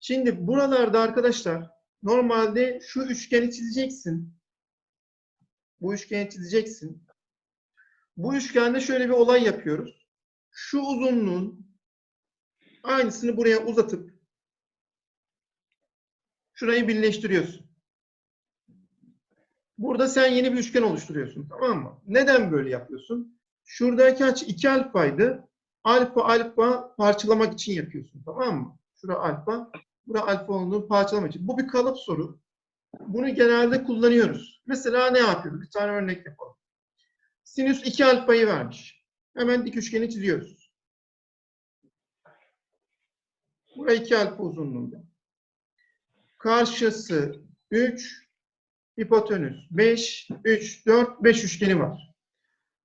Şimdi buralarda arkadaşlar normalde şu üçgeni çizeceksin. Bu üçgeni çizeceksin. Bu üçgende şöyle bir olay yapıyoruz. Şu uzunluğun aynısını buraya uzatıp şurayı birleştiriyorsun. Burada sen yeni bir üçgen oluşturuyorsun. Tamam mı? Neden böyle yapıyorsun? Şuradaki açı 2 alfaydı. Alfa alfa parçalamak için yapıyorsun. Tamam mı? Şura alfa. Bura alfa olduğunu parçalamak için. Bu bir kalıp soru. Bunu genelde kullanıyoruz. Mesela ne yapıyoruz? Bir tane örnek yapalım. Sinüs 2 alfayı vermiş. Hemen dik üçgeni çiziyoruz. Buraya 2 alfa uzunluğunda. Karşısı 3, hipotenüs 5, 3, 4, 5 üçgeni var.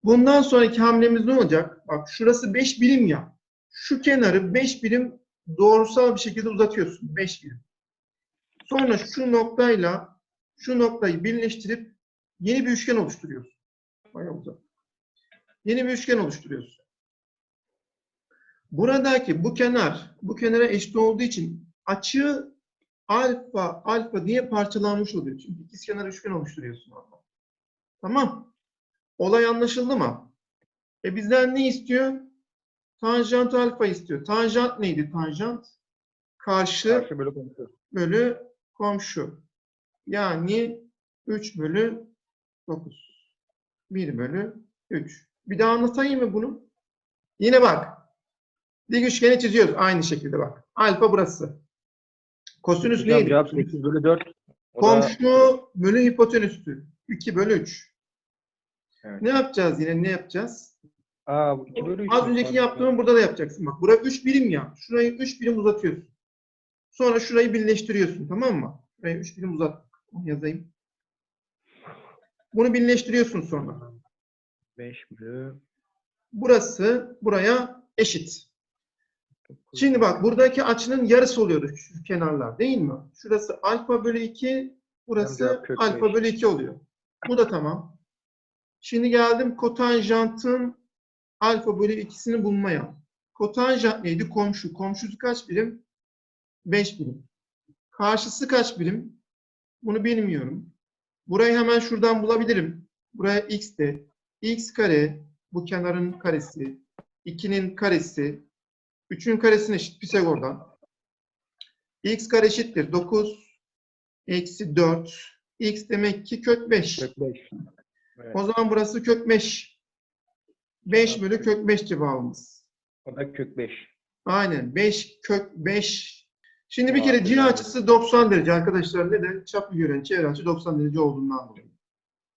Bundan sonraki hamlemiz ne olacak? Bak şurası 5 birim ya. Şu kenarı 5 birim doğrusal bir şekilde uzatıyorsun. 5 birim. Sonra şu noktayla şu noktayı birleştirip yeni bir üçgen oluşturuyorsun. Bayağı uzak. Yeni bir üçgen oluşturuyorsun. Buradaki bu kenar bu kenara eşit olduğu için açı alfa alfa diye parçalanmış oluyor. Çünkü ikizkenar üçgen oluşturuyorsun orada. Tamam. Olay anlaşıldı mı? E bizden ne istiyor? Tanjant alfa istiyor. Tanjant neydi tanjant? Karşı Karşı bölü komşu. bölü komşu. Yani 3 bölü 9. 1 bölü 3. Bir daha anlatayım mı bunu? Yine bak. Dik üçgeni çiziyoruz. Aynı şekilde bak. Alfa burası. Kosinüs Hocam neydi? cevap 8 bölü 4. O da- Komşu bölü hipotenüstü. 2 bölü 3. Evet. Ne yapacağız yine? Ne yapacağız? Aa bu 2 bölü 3. Az önceki yaptığımı burada da yapacaksın. Bak buraya 3 birim ya. Şurayı 3 birim uzatıyorsun. Sonra şurayı birleştiriyorsun. Tamam mı? Şurayı 3 birim uzat. Onu yazayım. Bunu birleştiriyorsun sonra. 5 bölü Burası buraya eşit. 9. Şimdi bak buradaki açının yarısı oluyordu şu kenarlar değil mi? Şurası alfa bölü 2, burası alfa bölü 2 oluyor. Bu da tamam. Şimdi geldim kotanjantın alfa bölü 2'sini bulmaya. Kotanjant neydi? Komşu. Komşusu kaç birim? 5 birim. Karşısı kaç birim? Bunu bilmiyorum. Burayı hemen şuradan bulabilirim. Buraya x de. x kare bu kenarın karesi. 2'nin karesi. 3'ün karesine eşit Pisagor'dan. x kare eşittir 9 eksi 4. x demek ki kök 5. Kök 5. Evet. O zaman burası kök 5. 5 bölü kök 5 cevabımız. O da kök 5. Aynen. 5 kök 5. Şimdi bir kere C yani. açısı 90 derece arkadaşlar. Neden? Çapı gören çevre açı 90 derece olduğundan dolayı.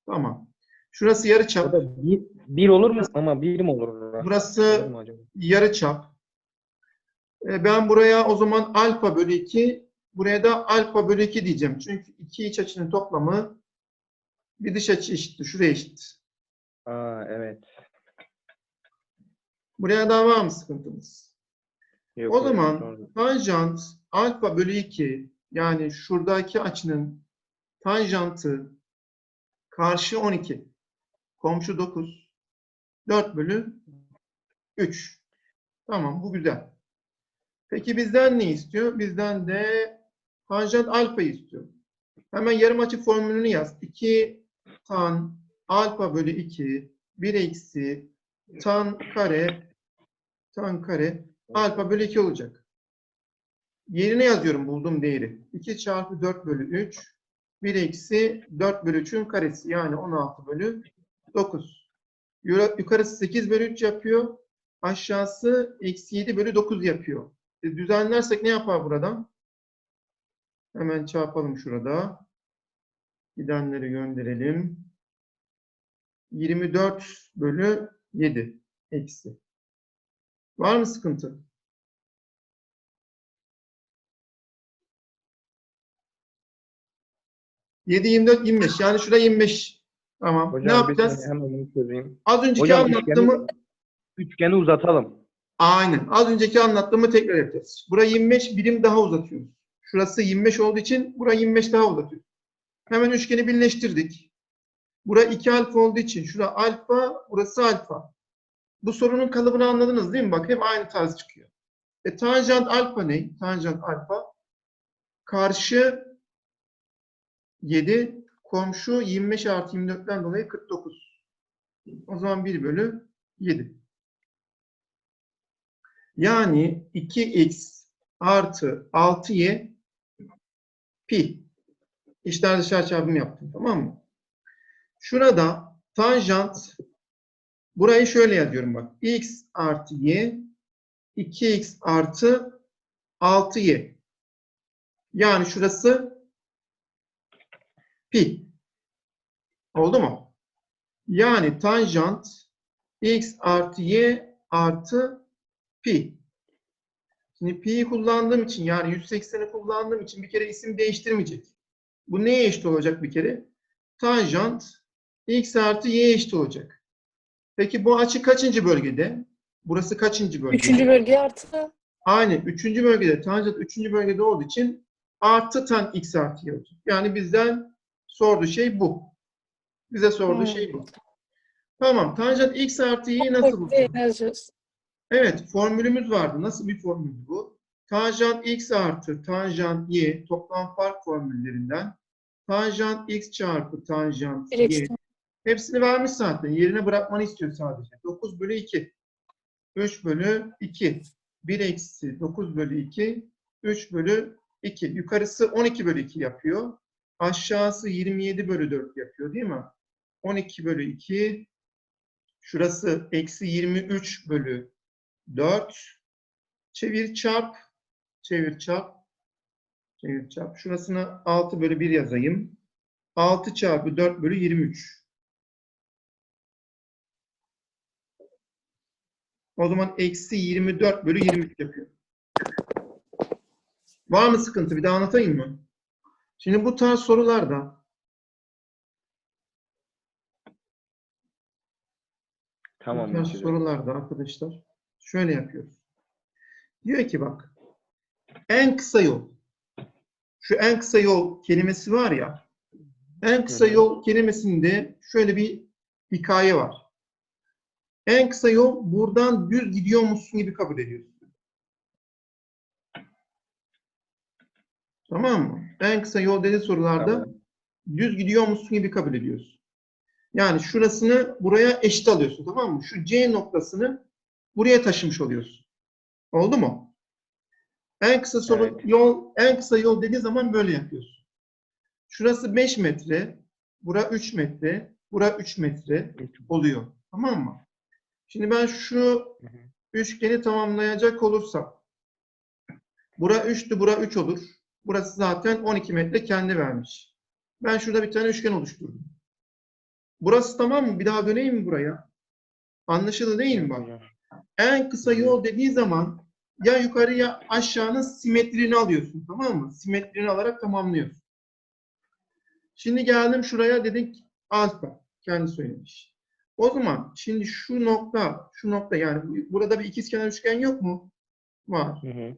Tamam. Şurası yarı çap. 1, 1 olur mu? Ama 1 mi olur? Burası yarı çap. E, Ben buraya o zaman alfa bölü 2, buraya da alfa bölü 2 diyeceğim. Çünkü iki iç açının toplamı bir dış açı eşittir. Şuraya eşit. Aa evet. Buraya daha var mı sıkıntımız? Yok, O zaman tanjant alfa bölü 2 yani şuradaki açının tanjantı karşı 12. Komşu 9. 4 bölü 3. Tamam bu güzel. Peki bizden ne istiyor? Bizden de tanjant alfayı istiyor. Hemen yarım açı formülünü yaz. 2 tan alfa bölü 2 1 eksi tan kare tan kare alfa bölü 2 olacak. Yerine yazıyorum bulduğum değeri. 2 çarpı 4 bölü 3 1 eksi 4 bölü 3'ün karesi yani 16 bölü 9. Yura- Yukarısı 8 bölü 3 yapıyor. Aşağısı eksi 7 bölü 9 yapıyor. E, düzenlersek ne yapar buradan? Hemen çarpalım şurada. Gidenleri gönderelim. 24 bölü 7 eksi. Var mı sıkıntı? Yedi, 24, 25. Yani şurada 25. Tamam. Hocam ne yapacağız? hemen çözeyim. Az önceki Hocam anlattığımı üçgeni, üçgeni uzatalım. aynen. Az önceki anlattığımı tekrar yapacağız. Buraya 25 birim daha uzatıyoruz. Şurası 25 olduğu için buraya 25 daha uzatıyoruz. Hemen üçgeni birleştirdik. Bura 2 alfa olduğu için şura alfa, burası alfa. Bu sorunun kalıbını anladınız değil mi? Bak hep aynı tarz çıkıyor. E tanjant alfa ne? Tanjant alfa Karşı 7. Komşu 25 artı 24'ten dolayı 49. O zaman 1 bölü 7. Yani 2x artı 6y pi. İşler dışarı çarpımı yaptım. Tamam mı? Şurada tanjant burayı şöyle yazıyorum bak. x artı y 2x artı 6y. Yani şurası pi. Oldu mu? Yani tanjant x artı y artı pi. Şimdi pi'yi kullandığım için yani 180'i kullandığım için bir kere isim değiştirmeyecek. Bu neye eşit olacak bir kere? Tanjant x artı y eşit olacak. Peki bu açı kaçıncı bölgede? Burası kaçıncı bölge? Üçüncü bölge artı. Aynen. Üçüncü bölgede, tanjant üçüncü bölgede olduğu için artı tan x artı y olacak. Yani bizden sorduğu şey bu. Bize sorduğu Hmm. şey bu. Tamam. Tanjant x artı y'yi nasıl bulacağız? Evet, formülümüz vardı. Nasıl bir formül bu? Tanjant x artı tanjant y toplam fark formüllerinden tanjant x çarpı tanjant y. hepsini vermiş zaten. Yerine bırakmanı istiyor sadece. 9 bölü 2. 3 bölü 2. 1 eksi 9 bölü 2. 3 bölü 2. Yukarısı 12 bölü 2 yapıyor. Aşağısı 27 bölü 4 yapıyor değil mi? 12 bölü 2. Şurası eksi 23 bölü 4. Çevir çarp. Çevir çarp. Çevir çarp. Şurasına 6 bölü 1 yazayım. 6 çarpı 4 bölü 23. O zaman eksi 24 bölü 23 yapıyor. Var mı sıkıntı? Bir daha anlatayım mı? Şimdi bu tarz sorularda Tamam. Bu tarz sorularda arkadaşlar şöyle yapıyoruz. Diyor ki bak en kısa yol şu en kısa yol kelimesi var ya en kısa yol kelimesinde şöyle bir hikaye var. En kısa yol buradan düz gidiyormuşsun gibi kabul ediyorsun. Tamam mı? En kısa yol dediği sorularda Tamam. düz gidiyormuşsun gibi kabul ediyorsun. Yani şurasını buraya eşit alıyorsun tamam mı? Şu C noktasını buraya taşımış oluyorsun. Oldu mu? En kısa soru Evet. yol en kısa yol dediği zaman böyle yapıyorsun. Şurası 5 metre, bura 3 metre, bura 3 metre oluyor. Tamam mı? Şimdi ben şu üçgeni tamamlayacak olursam bura 3'tü, bura 3 olur. Burası zaten 12 metre kendi vermiş. Ben şurada bir tane üçgen oluşturdum. Burası tamam mı? Bir daha döneyim mi buraya? Anlaşıldı değil mi bak? En kısa yol dediği zaman ya yukarı ya aşağının simetrini alıyorsun. Tamam mı? Simetrini alarak tamamlıyorsun. Şimdi geldim şuraya dedik alfa. Kendi söylemiş. O zaman şimdi şu nokta, şu nokta yani bu- burada bir ikizkenar üçgen yok mu? Var. Hı hı.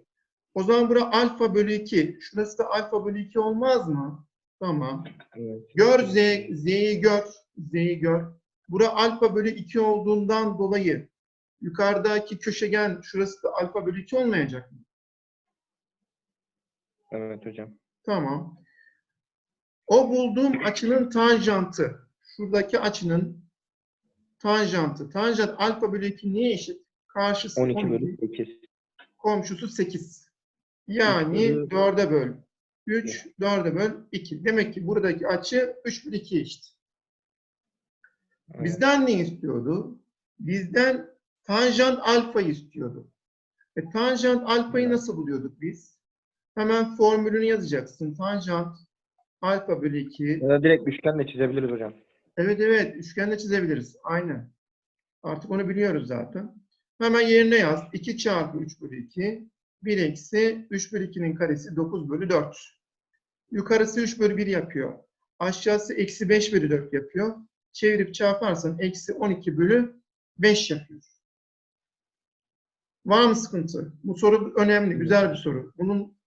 O zaman bura alfa bölü 2. Şurası da alfa bölü 2 olmaz mı? Tamam. Evet. Gör Z, Z'yi gör. Z'yi gör. Bura alfa bölü 2 olduğundan dolayı yukarıdaki köşegen şurası da alfa bölü 2 olmayacak mı? Evet hocam. Tamam. O bulduğum açının tanjantı. Şuradaki açının tanjantı. Tanjant alfa bölü 2 neye eşit? Karşısı 12 12, bölü 8. komşusu 8. Yani Üç bölü- 4'e böl. 3, 4'e böl 2. Demek ki buradaki açı 3 bölü 2'ye eşit. Evet. Bizden ne istiyordu? Bizden tanjant alfayı istiyordu. E, tanjant alfayı nasıl buluyorduk biz? Hemen formülünü yazacaksın. Tanjant alfa bölü 2. Ya da direkt üçgenle çizebiliriz hocam. Evet evet üçgenle çizebiliriz. Aynen. Artık onu biliyoruz zaten. Hemen yerine yaz. 2 çarpı 3 bölü 2. 1 eksi 3 bölü 2'nin karesi 9 bölü 4. Yukarısı 3 bölü 1 yapıyor. Aşağısı eksi 5 bölü 4 yapıyor. Çevirip çarparsan eksi 12 bölü 5 yapıyor. Var mı sıkıntı? Bu soru önemli, güzel bir soru. Bunun